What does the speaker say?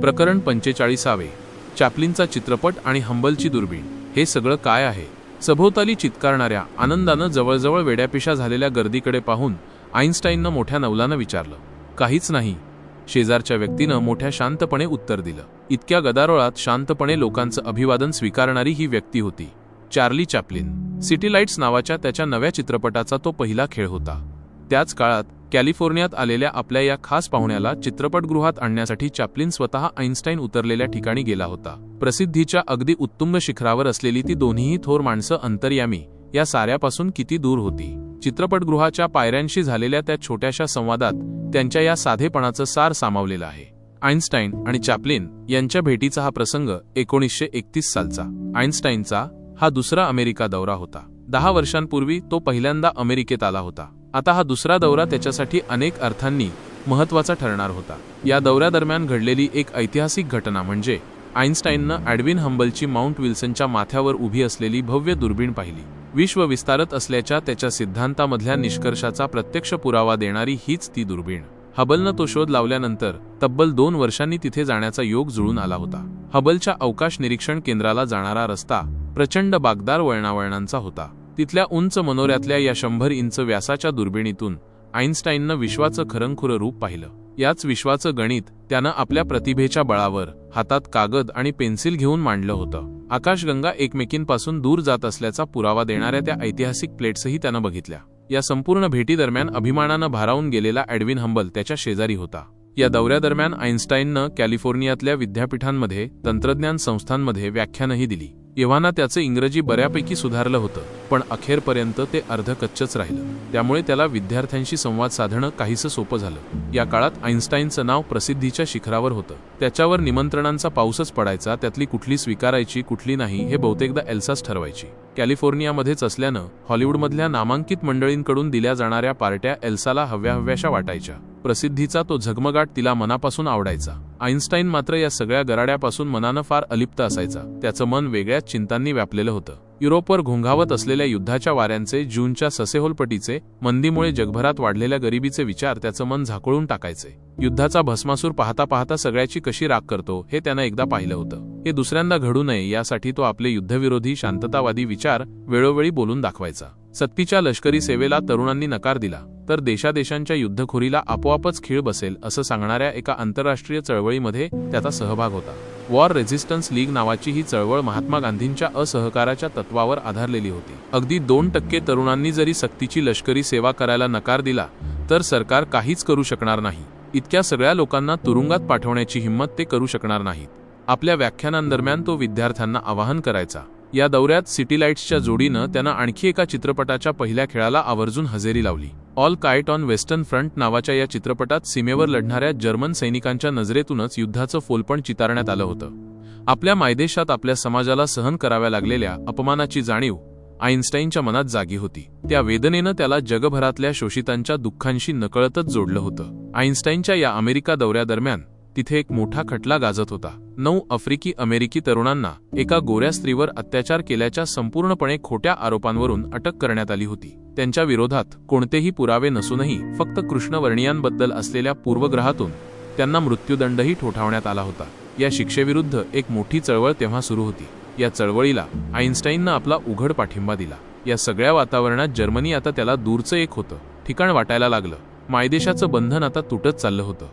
प्रकरण पंचेचाळीसावे. चॅपलिनचा चित्रपट आणि हंबलची दुर्बीण. हे सगळं काय आहे? सभोवताली चित्कारणाऱ्या आनंदानं जवळजवळ वेड्यापिशा झालेल्या गर्दीकडे पाहून आईन्स्टाईननं मोठ्या नवलानं विचारलं काहीच नाही. शेजारच्या व्यक्तीनं मोठ्या शांतपणे उत्तर दिलं. इतक्या गदारोळात शांतपणे लोकांचं अभिवादन स्वीकारणारी ही व्यक्ती होती चार्ली चॅपलिन. सिटी लाईट्स नावाच्या त्याच्या नव्या चित्रपटाचा तो पहिला खेळ होता. त्याच काळात कॅलिफोर्नियात आलेल्या आपल्या या खास पाहुण्याला चित्रपटगृहात आणण्यासाठी चॅपलिन स्वतः आईन्स्टाईन उतरलेल्या ठिकाणी गेला होता. प्रसिद्धीच्या अगदी उत्तुंग शिखरावर असलेली ती दोन्हीही थोर माणसं अंतर्यामी या साऱ्यापासून किती दूर होती. चित्रपटगृहाच्या पायऱ्यांशी झालेल्या त्या छोट्याशा संवादात त्यांच्या या साधेपणाचं सार सामावलेलं आहे. आईन्स्टाईन आणि चॅपलिन यांच्या भेटीचा हा प्रसंग एकोणीसशे एकतीस सालचा. आईन्स्टाईनचा हा दुसरा अमेरिका दौरा होता. दहा वर्षांपूर्वी तो पहिल्यांदा अमेरिकेत आला होता. आता हा दुसरा दौरा त्याच्यासाठी अनेक अर्थांनी महत्त्वाचा ठरणार होता. या दौऱ्यादरम्यान घडलेली एक ऐतिहासिक घटना म्हणजे आईन्स्टाईननं ॲडविन हंबलची माउंट विल्सनच्या माथ्यावर उभी असलेली भव्य दुर्बीण पाहिली. विश्व विस्तारत असल्याच्या त्याच्या सिद्धांतामधल्या निष्कर्षाचा प्रत्यक्ष पुरावा देणारी हीच ती दुर्बीण. हबलनं तो शोध लावल्यानंतर तब्बल दोन वर्षांनी तिथे जाण्याचा योग जुळून आला होता. हबलच्या अवकाश निरीक्षण केंद्राला जाणारा रस्ता प्रचंड बागदार वळणावळणांचा होता. तिथल्या उंच मनोऱ्यातल्या या शंभर इंच व्यासाच्या दुर्बिणीतून आईन्स्टाईननं विश्वाचं खरंखुरं रूप पाहिलं. याच विश्वाचं गणित त्यानं आपल्या प्रतिभेच्या बळावर हातात कागद आणि पेन्सिल घेऊन मांडलं होतं. आकाशगंगा एकमेकींपासून दूर जात असल्याचा पुरावा देणाऱ्या त्या ऐतिहासिक प्लेट्सही त्यानं बघितल्या. या संपूर्ण भेटीदरम्यान अभिमानानं भारावून गेलेला ॲडविन हंबल त्याच्या शेजारी होता. या दौऱ्यादरम्यान आईन्स्टाईननं कॅलिफोर्नियातल्या विद्यापीठांमध्ये तंत्रज्ञान संस्थांमध्ये व्याख्यानही दिली. एव्हाना त्याचं इंग्रजी बऱ्यापैकी सुधारलं होतं पण अखेरपर्यंत ते अर्धकच्चच राहिलं. त्यामुळे त्याला विद्यार्थ्यांशी संवाद साधणं काहीसं सोपं झालं. या काळात आईन्स्टाईनचं नाव प्रसिद्धीच्या शिखरावर होतं. त्याच्यावर निमंत्रणांचा पाऊसच पडायचा त्यातली कुठली स्वीकारायची कुठली नाही हे बहुतेकदा एल्साच ठरवायची. कॅलिफोर्नियामध्येच असल्यानं हॉलिवूडमधल्या नामांकित मंडळींकडून दिल्या जाणाऱ्या पार्ट्या एल्साला हव्या हव्याशा वाटायच्या. प्रसिद्धीचा तो झगमगाट तिला मनापासून आवडायचा. आईन्स्टाईन मात्र या सगळ्या गराड्यापासून मनानं फार अलिप्त असायचा. त्याचं मन वेगळ्याच चिंतांनी व्यापलेलं होतं. युरोपवर घोंघावत असलेल्या युद्धाच्या वाऱ्यांचे जूनच्या ससेहोलपटीचे मंदीमुळे जगभरात वाढलेल्या गरिबीचे विचार त्याचं मन झाकोळून टाकायचे. युद्धाचा भस्मासूर पाहता पाहता सगळ्याची कशी राग करतो हे त्यानं एकदा पाहिलं होतं. हे दुसऱ्यांदा घडू नये यासाठी तो आपले युद्धविरोधी शांततावादी विचार वेळोवेळी बोलून दाखवायचा. सक्तीच्या लष्करी सेवेला तरुणांनी नकार दिला तर देशादेशांच्या युद्धखोरीला आपोआपच खीळ बसेल असं सांगणाऱ्या एका आंतरराष्ट्रीय चळवळीमध्ये त्याचा सहभाग होता. वॉर रेझिस्टन्स लीग नावाची ही चळवळ महात्मा गांधींच्या असहकाराच्या तत्वावर आधारलेली होती. अगदी दोन टक्के तरुणांनी जरी सक्तीची लष्करी सेवा करायला नकार दिला तर सरकार काहीच करू शकणार नाही. इतक्या सगळ्या लोकांना तुरुंगात पाठवण्याची हिंमत ते करू शकणार नाहीत. आपल्या व्याख्यानांदरम्यान तो विद्यार्थ्यांना आवाहन करायचा. या दौऱ्यात सिटी लाईट्सच्या जोडीनं त्यांना आणखी एका चित्रपटाच्या पहिल्या खेळाला आवर्जून हजेरी लावली. All Quiet on Western Front नावाच्या या चित्रपटात सीमेवर लढणाऱ्या जर्मन सैनिकांच्या नजरेतूनच युद्धाचं फोलपण चितारण्यात आलं होतं. आपल्या मायदेशात आपल्या समाजाला सहन कराव्या लागलेल्या अपमानाची जाणीव आईन्स्टाईनच्या मनात जागी होती. त्या वेदनेनं त्याला जगभरातल्या शोषितांच्या दुःखांशी नकळतच जोडलं होतं. आईन्स्टाईनच्या या अमेरिका दौऱ्यादरम्यान तिथे एक मोठा खटला गाजत होता. नऊ आफ्रिकी अमेरिकी तरुणांना एका गोऱ्या स्त्रीवर अत्याचार केल्याच्या संपूर्णपणे खोट्या आरोपांवरून अटक करण्यात आली होती. त्यांच्या विरोधात कोणतेही पुरावे नसूनही फक्त कृष्णवर्णियांबद्दल असलेल्या पूर्वग्रहातून त्यांना मृत्यूदंडही ठोठावण्यात आला होता. या शिक्षेविरुद्ध एक मोठी चळवळ तेव्हा सुरू होती. या चळवळीला आईन्स्टाईननं आपला उघड पाठिंबा दिला. या सगळ्या वातावरणात जर्मनी आता त्याला दूरचं एक होतं ठिकाण वाटायला लागलं. मायदेशाचं बंधन आता तुटत चाललं होतं.